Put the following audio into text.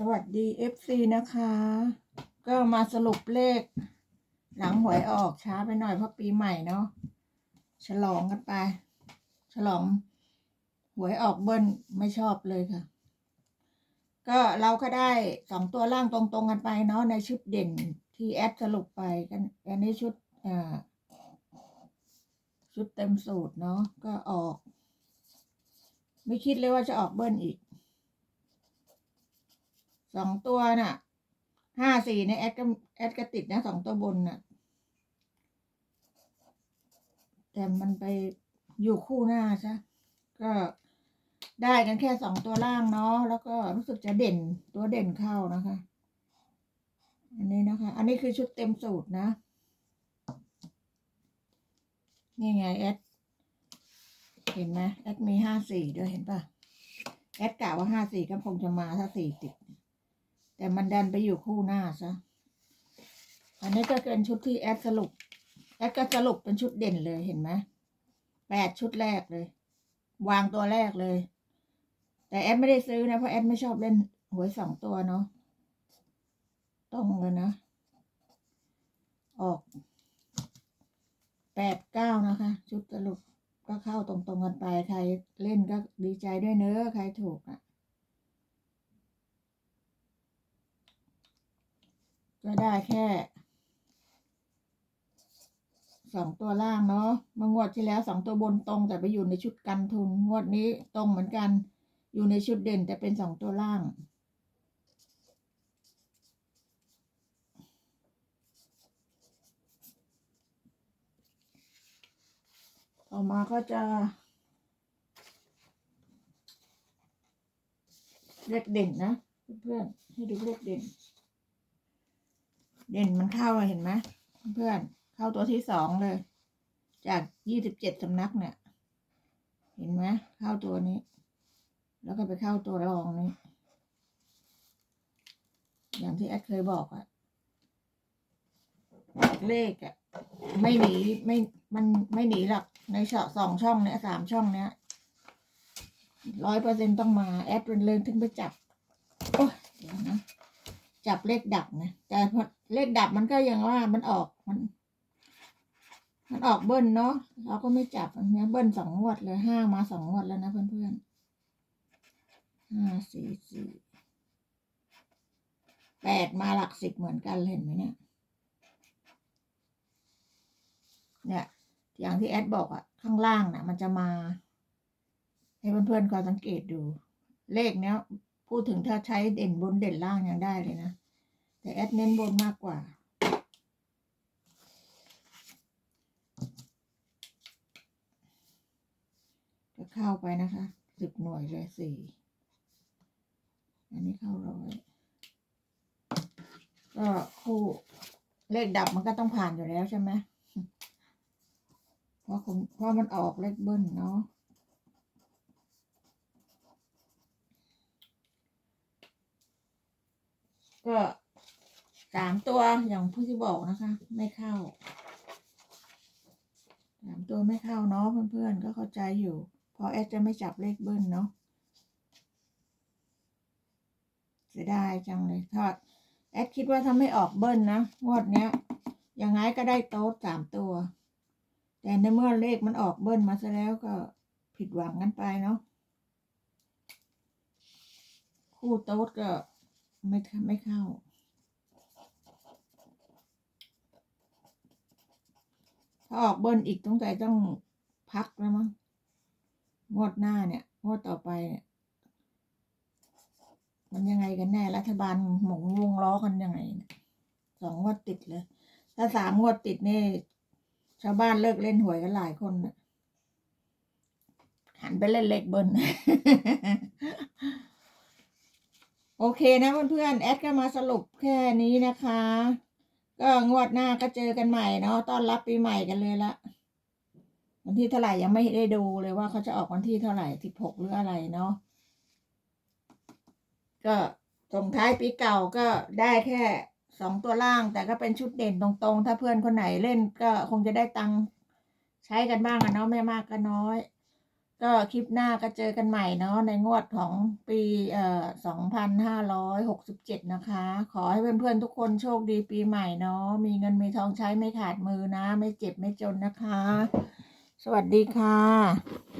สวัสดี FC นะคะ ก็มาสรุปเลข หลังหวยออกช้าไปหน่อยเพราะปีใหม่เนาะฉลองกันไป ฉลองหวยออกเบิ้ลไม่ชอบเลยค่ะ ก็เราก็ได้สองตัวล่างตรงๆกันไปเนาะในชุดเด่นที่แอดสรุปไปกันอันนี้ชุดอ่อชุดเต็มสูตรเนาะก็ออก ไม่คิดเลยว่าจะออกเบิ้ลอีก สองตัวน่ะห้าสี่ในแอดก็แอดก็ติดนะสองตัวบนน่ะ แต่มันไปอยู่คู่หน้าซะก็ได้กันแค่สองตัวล่างเนาะแล้วก็รู้สึกจะเด่นตัวเด่นเข้านะคะ อันนี้นะคะ อันนี้คือชุดเต็มสูตรนะ นี่ไงแอดเห็นไหมแอดมีห้าสี่ด้วยเห็นปะแอดกะว่าห้าสี่ก็คงจะมาถ้าสี่ติด แต่มันดันไปอยู่คู่หน้าซะ อันนี้ก็เป็นชุดที่แอดสรุป แอดก็สรุปเป็นชุดเด่นเลยเห็นไหมแปดชุดแรกเลย วางตัวแรกเลย แต่แอดไม่ได้ซื้อนะ เพราะแอดไม่ชอบเล่นหวยสองตัวเนาะ ตรงเลยนะ ออกแปดเก้านะคะ ชุดสรุปก็เข้าตรงๆกันไป ใครเล่นก็ดีใจด้วยเนอะใครถูกอะ ก็ได้แค่สองตัวล่างเนาะเมื่องวดที่แล้วสองตัวบนตรงแต่ไปอยู่ในชุดกันทุน งวดนี้ตรงเหมือนกัน อยู่ในชุดเด่นแต่เป็นสองตัวล่าง ต่อมาก็จะ เลขเด่นนะ เพื่อนๆให้ดูเลขเด่น เด่นมันเข้าเห็นไหมเพื่อนเข้าตัวที่สองเลย จากยี่สิบเจ็ดสำนักเนี่ย เห็นไหมเข้าตัวนี้ แล้วก็ไปเข้าตัวรองนี้ อย่างที่แอดเคยบอกอะเลขอะไม่หนีไม่มันไม่หนีหรอกในช่องสองช่องเนี้ยสามช่องเนี้ยร้อยเปอร์เซ็นต้องมาแอดเป็นเรื่องถึงไปจับ โอ้ยเดี๋ยวนะ จับเลขดับนะแต่พอเลขดับมันก็ยังว่ามันออกมัน มันออกเบิ้ลเนาะเราก็ไม่จับอันเนี้ยเบิ้ลสองงวดเลยห้ามาสองงวดแล้วนะเพื่อนๆห้าสี่สี่แปดมาหลักสิบเหมือนกันเห็นไหมเนี่ย เนี่ย อย่างที่แอดบอกอะข้างล่างน่ะ มันจะมา ให้เพื่อนๆคอยสังเกตดู เลขเนี้ย พูดถึงถ้าใช้เด่นบนเด่นล่างยังได้เลยนะ แต่แอดเน้นบนมากกว่าก็เข้าไปนะคะสิบหน่วยเลยสี่อันนี้เข้าร้อยก็คู่เลขดับมันก็ต้องผ่านอยู่แล้วใช่ไหมเพราะคุณเพราะมันออกเลขเบิ้ลเนาะ ก็สามตัวอย่างผู้ที่บอกนะคะ ไม่เข้าสามตัวไม่เข้าเนาะเพื่อนๆก็เข้าใจอยู่ เพราะแอดจะไม่จับเลขเบิ้ลเนาะเสียดายจังเลยถ้าแอดคิดว่าถ้าไม่ออกเบิ้ลนะงวดเนี้ยยังไงก็ได้โต๊ดสามตัว แต่ในเมื่อเลขมันออกเบิ้ลมาซะแล้วก็ผิดหวังกันไปเนาะคู่โต๊ดก็ ไม่ไม่เข้า ถ้าออกเบิ้ลอีกต้องใจต้องพักแล้วมั้งงวดหน้าเนี่ยงวดต่อไปเนี่ยมันยังไงกันแน่รัฐบาลหมงวงล้อกันยังไงสองงวดติดเลย ถ้าสามงวดติดเนี่ยชาวบ้านเลิกเล่นหวยกันหลายคนนะหันไปเล่นเลขเบิ้ล โอเคนะเพื่อนๆแอดก็มาสรุปแค่นี้นะคะ ก็งวดหน้าก็เจอกันใหม่เนาะต้อนรับปีใหม่กันเลยละวันที่เท่าไหร่ยังไม่ได้ดูเลยว่าเขาจะออกวันที่เท่าไหร่สิบหกหรืออะไรเนาะก็ส่งท้ายปีเก่าก็ได้แค่สองตัวล่าง แต่ก็เป็นชุดเด่นตรงๆ ถ้าเพื่อนคนไหนเล่นก็คงจะได้ตังค์ใช้กันบ้างอะเนาะไม่มากก็น้อย ก็คลิปหน้าก็เจอกันใหม่เนาะในงวดของปีเอ่อสองพันห้าร้อยหกสิบเจ็ดนะคะ ขอให้เพื่อนๆทุกคนโชคดีปีใหม่เนาะมีเงินมีทองใช้ไม่ขาดมือนะ ไม่เจ็บไม่จนนะคะ สวัสดีค่ะ